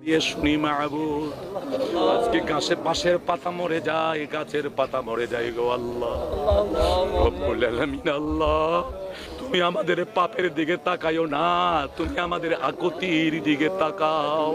দিয়ে শুনি মাহবুব আজকে গাছের পাশের পাতা মরে যায়, গাছের পাতা মরে যায় গো আল্লাহ। আল্লাহ, তুমি আমাদের পাপের দিকে তাকায়ও না, তুমি আমাদের আকতির দিকে তাকাও।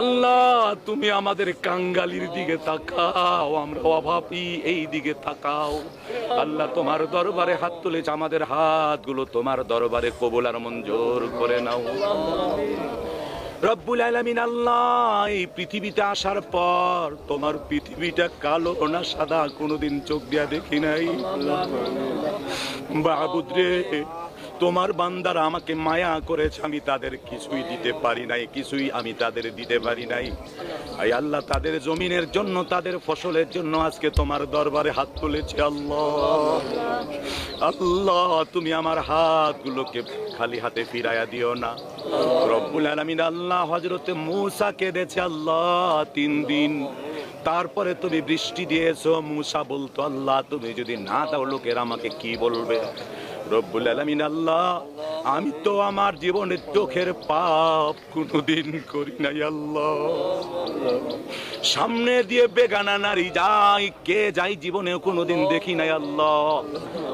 আল্লাহ, তুমি আমাদের কাঙ্গালির দিকে তাকাও, আমরা অভাবী এই দিকে তাকাও। আল্লাহ, তোমার দরবারে হাত তুলেছে আমাদের হাতগুলো, তোমার দরবারে কবুল আর মঞ্জুর করে নাও। রব্বুল আলমিন আল্লাহ, এই পৃথিবীতে আসার পর তোমার পৃথিবীটা কালো না সাদা, কোনোদিন চোখ দিয়া দেখি নাই? বাবুদ রে তোমার বান্দারা আমাকে মায়া করেছে, আমি তাদের কিছুই দিতে পারি নাই, কিছুই আমি তাদের দিতে পারি নাই। আই আল্লাহ, তাদের জমিনের জন্য, তাদের ফসলের জন্য আজকে তোমার দরবারে হাত তুলেছে, আল্লাহ। আল্লাহ, তুমি আমার হাতগুলোকে খালি হাতে ফিরাইয়া দিও না। রব্বুল আলামিন আল্লাহ হজরতে মূসা কেঁদেছে, আল্লাহ, তিন দিন। তারপরে তুমি বৃষ্টি দিয়েছ, মূসা বলতো, আল্লাহ, তুমি যদি না দাও, লোকের আমাকে কি বলবে? রব্বুল আলামিন আল্লাহ, আমি তো আমার জীবনের চোখের পাপ কোনোদিন করি নাই আল্লাহ। সামনে দিয়ে বেগানা নারী যাই, কে যাই জীবনে কোনোদিন দেখি নাই আল্লাহ।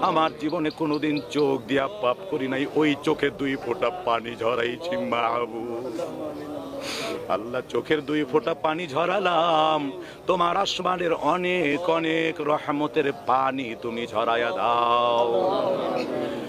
আমার জীবনে কোনোদিন চোখ দিয়া পাপ করি নাই, ওই চোখে দুই ফোঁটা পানি ঝরাইছি মাহবু আল্লাহ, চোখের দুই ফোঁটা পানি ঝরালাম, তোমার আসমানের অনেক অনেক রহমতের পানি তুমি ঝরাইয়া দাও।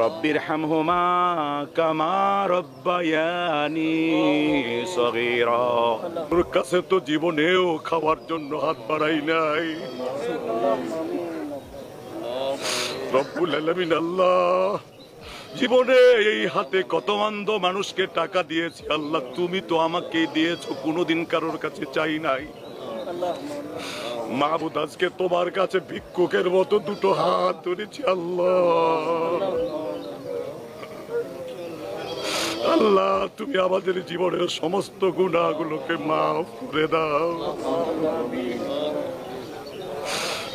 রব্বির হাম হুমা কামা রব্বায়ানি সগীর। তোর কাছে তো জীবনেও খাওয়ার জন্য হাত বাড়াই নাই। রব্বুল আলামিন আল্লাহ, জীবনে এই হাতে কত অন্ধ মানুষকে টাকা দিয়েছি আল্লাহ, তুমি তো আমাকে দিয়েছ, কোনোদিন কারোর কাছে চাই নাই। মাহবুদ আজকে তোমার কাছে ভিক্ষুকের মতো দুটো হাত ধরেছি, আল্লাহ। আল্লাহ, তুমি আমাদের জীবনের সমস্ত গুণাগুলোকে মাফ করে দাও।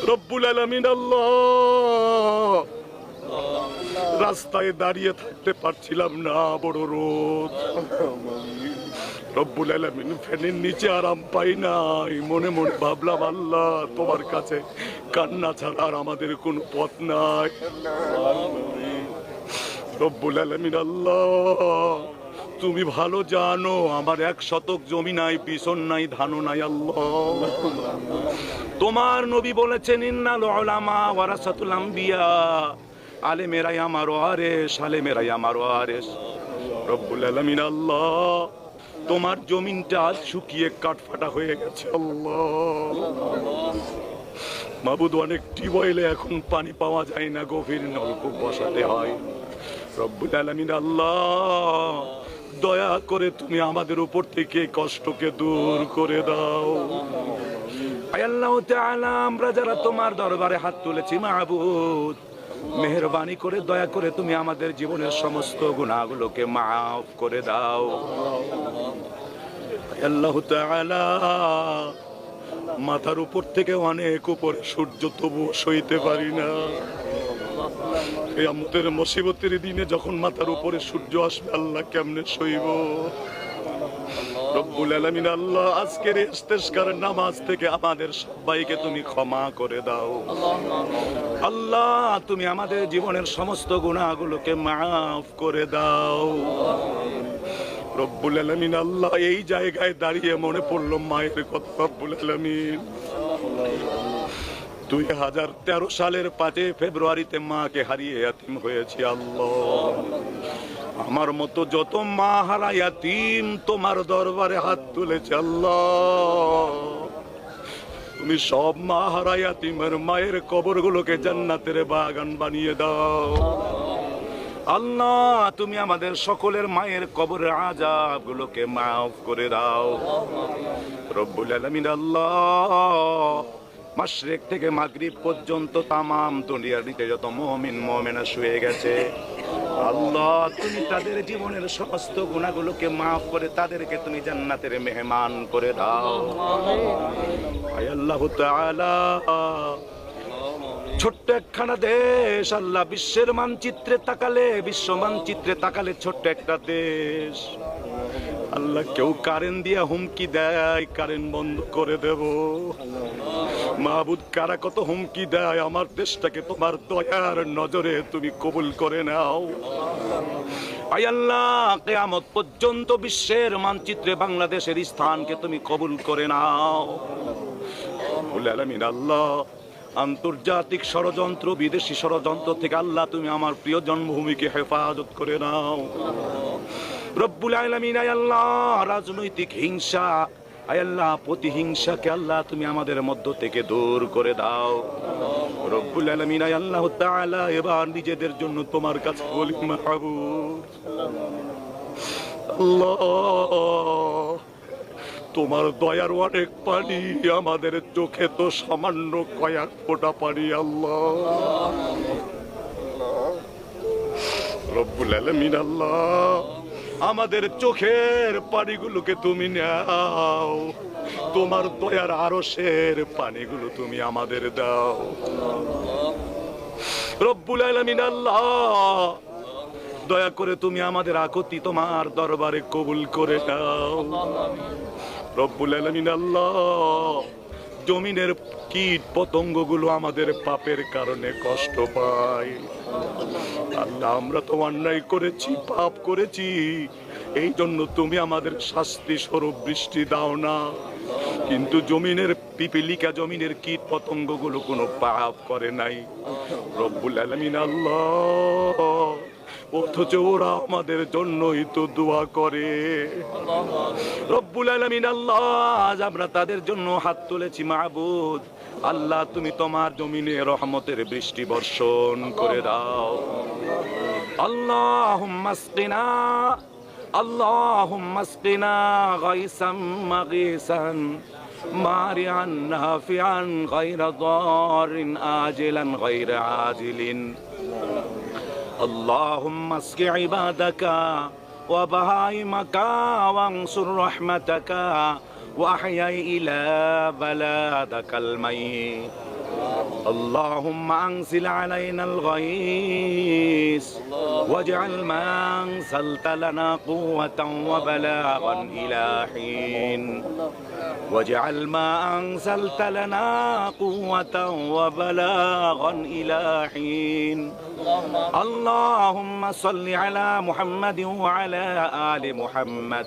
রব্বুল আলামিন, আল্লাহ। রাস্তায় দাঁড়িয়ে থাকতে পারছিলাম না, বড় রোদ। রব্বুল আলামিন ফ্যানের নিচে আরাম পাই নাই। মনে মনে ভাবলাম, আল্লাহ, তোমার কাছে কান্না ছাড়া আর আমাদের কোনো পথ নাই। রব্বুল আলামিন আল্লাহ, তুমি ভালো জানো, আমার এক শতক জমি নাই, পিছন নাই, ধানও নাই, আল্লাহ। তোমার নবী বলেছেন, ইন্নাল উলামা ওয়ারাসাতুল আম্বিয়া। আলেমেরাই আমার ওয়ারেস আলেমেরাই আমার ওয়ারেস রব্বুল আলামিন আল্লাহ তোমার জমিনটা শুকিয়ে কাঠফাটা হয়ে গেছে। মাবুদ অনেক টিউবওয়েলে এখন পানি পাওয়া যায় না, গভীর নলকূপ বসাতে হয়। রব্বুল আলামিন, আল্লাহ, দয়া করে তুমি আমাদের উপর থেকে কষ্টকে দূর করে দাও। আল্লাহ আমরা যারা তোমার দরবারে হাত তুলেছি মাহবুদ মেহরবানি করে, দয়া করে তুমি আমাদের জীবনের সমস্ত গুণাগুলোকে মাফ করে দাও। আল্লাহ মাথার উপর থেকে অনেক উপরে সূর্য তবু সইতে পারি না। এই আমাদের মুসিবতের দিনে যখন মাথার উপরে সূর্য আসবে, আল্লাহ কেমনে সইব? রব্বুল আলামিন আল্লাহ, আজকের ইস্তেস্কার নামাজ থেকে আমাদের সবাইকে তুমি ক্ষমা করে দাও। আল্লাহ, তুমি আমাদের জীবনের সমস্ত গুণাগুলোকে মাফ করে দাও। রব্বুল আলামিন আল্লাহ, এই জায়গায় দাঁড়িয়ে মনে পড়ল, মায়ের কথা রব্বুল আলামিন। দুই হাজার তেরো সালের পাঁচে ফেব্রুয়ারিতে মাকে হারিয়ে ইয়াতিম হয়েছি আল্লাহ। আমার মতো যত মা হারা ইয়াতিম তোমার দরবারে হাত তুলেছে আল্লাহ। তুমি সব মা হারা ইয়াতিমের মায়ের কবরগুলোকে জান্নাতের বাগান বানিয়ে দাও। আল্লাহ, তুমি আমাদের সকলের মায়ের কবরের আজাব গুলোকে মাফ করে দাও। রব্বুল আলামিন আল্লাহ, মাশরেক থেকে মাগরিব পর্যন্ত তামাম দুনিয়ার দিকে যত মুমিন, মুমিনা শুয়ে গেছে। আল্লাহ, তুমি তাদের জীবনের সমস্ত গুণাগুলোকে মাফ করে তাদেরকে তুমি জান্নাতের মেহমান করে দাও। আল্লাহ ছোট্ট একখানা দেশ, আল্লাহ বিশ্বের মানচিত্রে তাকালে, বিশ্ব মানচিত্রে তাকালে ছোট্ট একটা দেশ। আল্লাহ, কেউ কারেন্ট দিয়ে হুমকি দেয়, কারেন্ট বন্ধ করে দেব। মাহবুদ, কারা কত হুমকি দেয় আমার দেশটাকে? তোমার দয়ার নজরে তুমি কবুল করে নাও। কেয়ামত পর্যন্ত বিশ্বের মানচিত্রে বাংলাদেশের স্থানকে তুমি কবুল করে নাও। আল্লাহ, আন্তর্জাতিক ষড়যন্ত্র, বিদেশি ষড়যন্ত্র থেকে আল্লাহ তুমি আমার প্রিয় জন্মভূমিকে হেফাজত করে নাও। রব্বুল আলামিন আল্লাহ, রাজনৈতিক হিংসা আল্লাহ, প্রতিহিংসাকে আল্লাহ তুমি আমাদের মধ্য থেকে দূর করে দাও। রব্বুল আলামিন আল্লাহ তাআলা, এবার নিজেদের জন্য তোমার কাছে বলি, মাহবুব। তোমার দয়ার অনেক পানি, আমাদের চোখে তো সামান্য কয়েক ফোঁটা পানি আল্লাহ। রব্বুল আলামিন, আল্লাহ। আমাদের চোখের পানিগুলোকে তুমি নাও। তোমার দয়ার আরশের পানিগুলো তুমি আমাদের দাও। রব্বুল আলামিন আল্লাহ, দয়া করে তুমি আমাদের আকতি তোমার দরবারে কবুল করে নাও। রব্বুল আলামিন আল্লাহ জমিনের কীট পতঙ্গগুলো আমাদের পাপের কারণে কষ্ট পায়। আল্লাহ, আমরা তো অন্যায় করেছি, পাপ করেছি। এই জন্য তুমি আমাদের শাস্তি স্বরূপ বৃষ্টি দাও না। কিন্তু জমিনের পিপিলিকা, জমিনের কীট পতঙ্গগুলো কোনো পাপ করে নাই। রব্বুল আলামিন আল্লাহ অথচ ওরা আমাদের জন্যই তো দোয়া করে রব্বুল আলামিন আল্লাহ আজ আমরা তাদের জন্য হাত তুলেছি মাহবুদ আল্লাহ তুমি তোমার জমিনে রহমতের বৃষ্টি বর্ষণ করে দাও اللهم اسقنا اللهم اسقنا غيثا مغيثا مارعا نافعا غير ضار آجلا غير عاجل اللهم اسق عبادك وبهائمك وانصر رحمتك واحيي إلى بلادك الميت. اللهم أنزل علينا الغيث واجعل ما أنزلت لنا قوة وبلاغا إلى حين واجعل ما أنزلت لنا قوة وبلاغا إلى حين اللهم صل على محمد وعلى آل محمد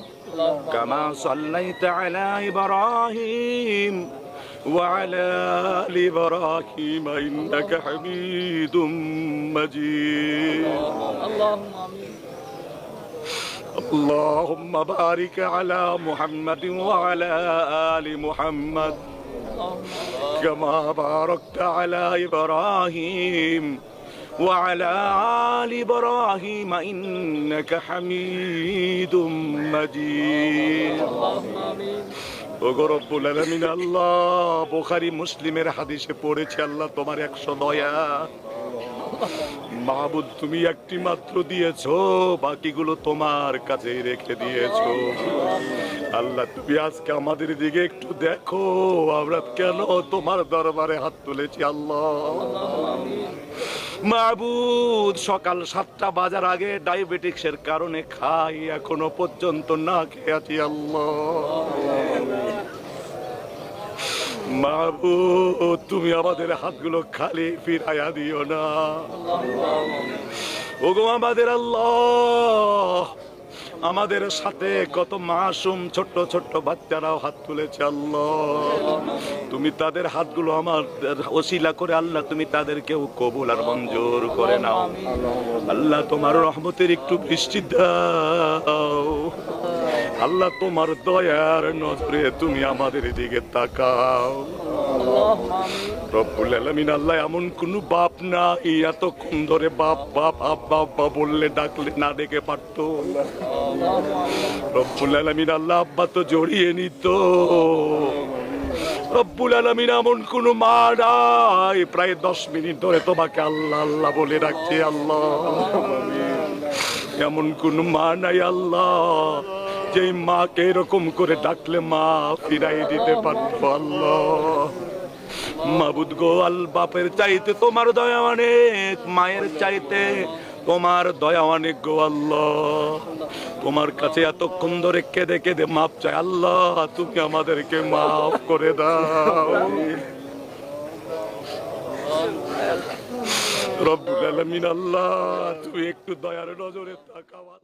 كما صليت على إبراهيم وعلى آل إبراهيم إنك حميد مجيد. اللهم آمين. اللهم بارك على محمد وعلى آل محمد. كما باركت على إبراهيم وعلى آل إبراهيم إنك حميد مجيد. اللهم آمين. ওগো রব্বুল আল্লাহ, বুখারী মুসলিমের হাদিসে পড়েছে, আল্লাহ তোমার একশো দয়া মাহবুদ তুমি একটি মাত্র দিয়েছ, বাকিগুলো তোমার কাছেই রেখে দিয়েছ। আল্লাহ, তুমি আজকে আমাদের দিকে একটু দেখো, আমরা কেন তোমার দরবারে হাত তুলেছি, আল্লাহ। মাহবুদ সকাল সাতটা বাজার আগে ডায়াবেটিক্সের কারণে খাই, এখনও পর্যন্ত না খেয়ে আছি, আল্লাহ। মাহবুদ তুমি আমাদের হাতগুলো খালি ফিরাইয়া দিও না। ওগো আমাদের আল্লাহ, আমাদের সাথে কত মাসুম ছোট্ট ছোট্ট বাচ্চারাও হাত তুলেছে আল্লাহ। তুমি তাদের হাতগুলো আমার ওসিলা করে আল্লাহ, তুমি তাদেরকেও কবুল আর মঞ্জুর করে নাও। আল্লাহ তোমার রহমতের একটু বৃষ্টি দাও। আল্লাহ তোমার দয়ার নজরে তুমি আমাদের দিকে তাকাও। রব্বুল আলমিন আল্লাহ এমন কোনো বাপ না এত এতক্ষণ ধরে বাপ বাপ বাপ বা বললে ডাকলে না ডেকে পারত। রব্বুল আলমিন আল্লাহ আব্বা তো জড়িয়ে নিত। রব্বুল আলমিন এমন কোন মা নাই, প্রায় দশ মিনিট ধরে তোমাকে আল্লাহ আল্লাহ বলে ডাকছে, আল্লাহ। এমন কোন মা নাই, আল্লাহ। যে মাকে এরকম করে ডাকলে মা ফিরাই দিতে পারতো আল্লাহ। মাবুদ গো, আল বাপের চাইতে তোমার দয়া অনেক, মায়ের চাইতে তোমার দয়া অনেক গো আল্লাহ। তোমার কাছে এতক্ষণ ধরে কেঁদে কেঁদে মাপ চাই, আল্লাহ, তুমি আমাদেরকে মাফ করে দাও। রব্বুল আলামিন, আল্লাহ, তুমি একটু দয়ার নজরে তাকাও